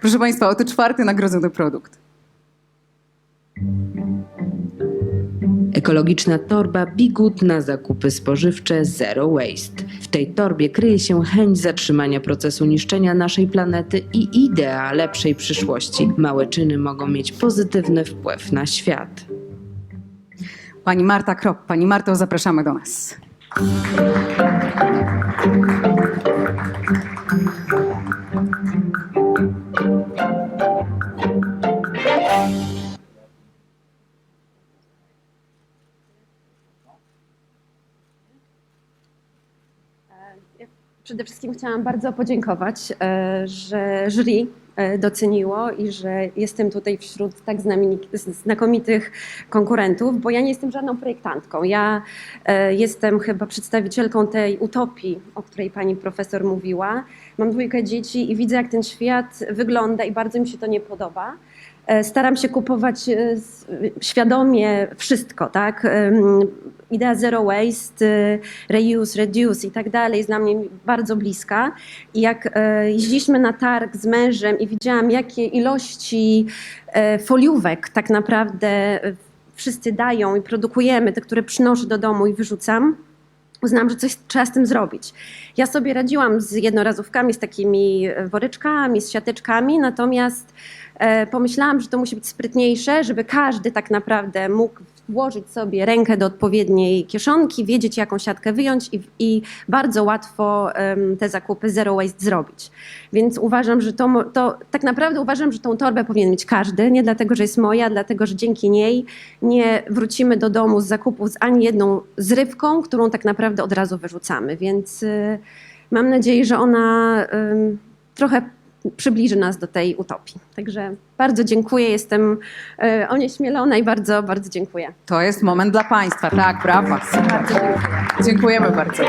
Proszę Państwa, oto czwarty nagrodzony produkt. Ekologiczna torba Bigut na zakupy spożywcze Zero Waste. W tej torbie kryje się chęć zatrzymania procesu niszczenia naszej planety i idea lepszej przyszłości. Małe czyny mogą mieć pozytywny wpływ na świat. Pani Marta Krop. Pani Marto, zapraszamy do nas. Przede wszystkim chciałam bardzo podziękować, e, że jury e, doceniło i że jestem tutaj wśród tak znakomitych konkurentów, bo ja nie jestem żadną projektantką. Ja e, jestem chyba przedstawicielką tej utopii, o której pani profesor mówiła. Mam dwójkę dzieci i widzę, jak ten świat wygląda i bardzo mi się to nie podoba. Staram się kupować świadomie wszystko, tak? Idea zero waste, e, reuse, reduce i tak dalej jest dla mnie bardzo bliska. I jak e, jeździliśmy na targ z mężem i widziałam, jakie ilości e, foliówek tak naprawdę e, wszyscy dają i produkujemy, te, które przynoszę do domu i wyrzucam, uznałam, że coś trzeba z tym zrobić. Ja sobie radziłam z jednorazówkami, z takimi woreczkami, z siateczkami, natomiast pomyślałam, że to musi być sprytniejsze, żeby każdy tak naprawdę mógł włożyć sobie rękę do odpowiedniej kieszonki, wiedzieć jaką siatkę wyjąć i, i bardzo łatwo em, te zakupy zero waste zrobić. Więc uważam, że to, to tak naprawdę uważam, że tą torbę powinien mieć każdy, nie dlatego, że jest moja, dlatego, że dzięki niej nie wrócimy do domu z zakupów z ani jedną zrywką, którą tak naprawdę od razu wyrzucamy. Więc y, mam nadzieję, że ona ym, trochę przybliży nas do tej utopii. Także bardzo dziękuję, jestem y, onieśmielona i bardzo, bardzo dziękuję. To jest moment dla Państwa. Tak, brawa. Dziękujemy bardzo.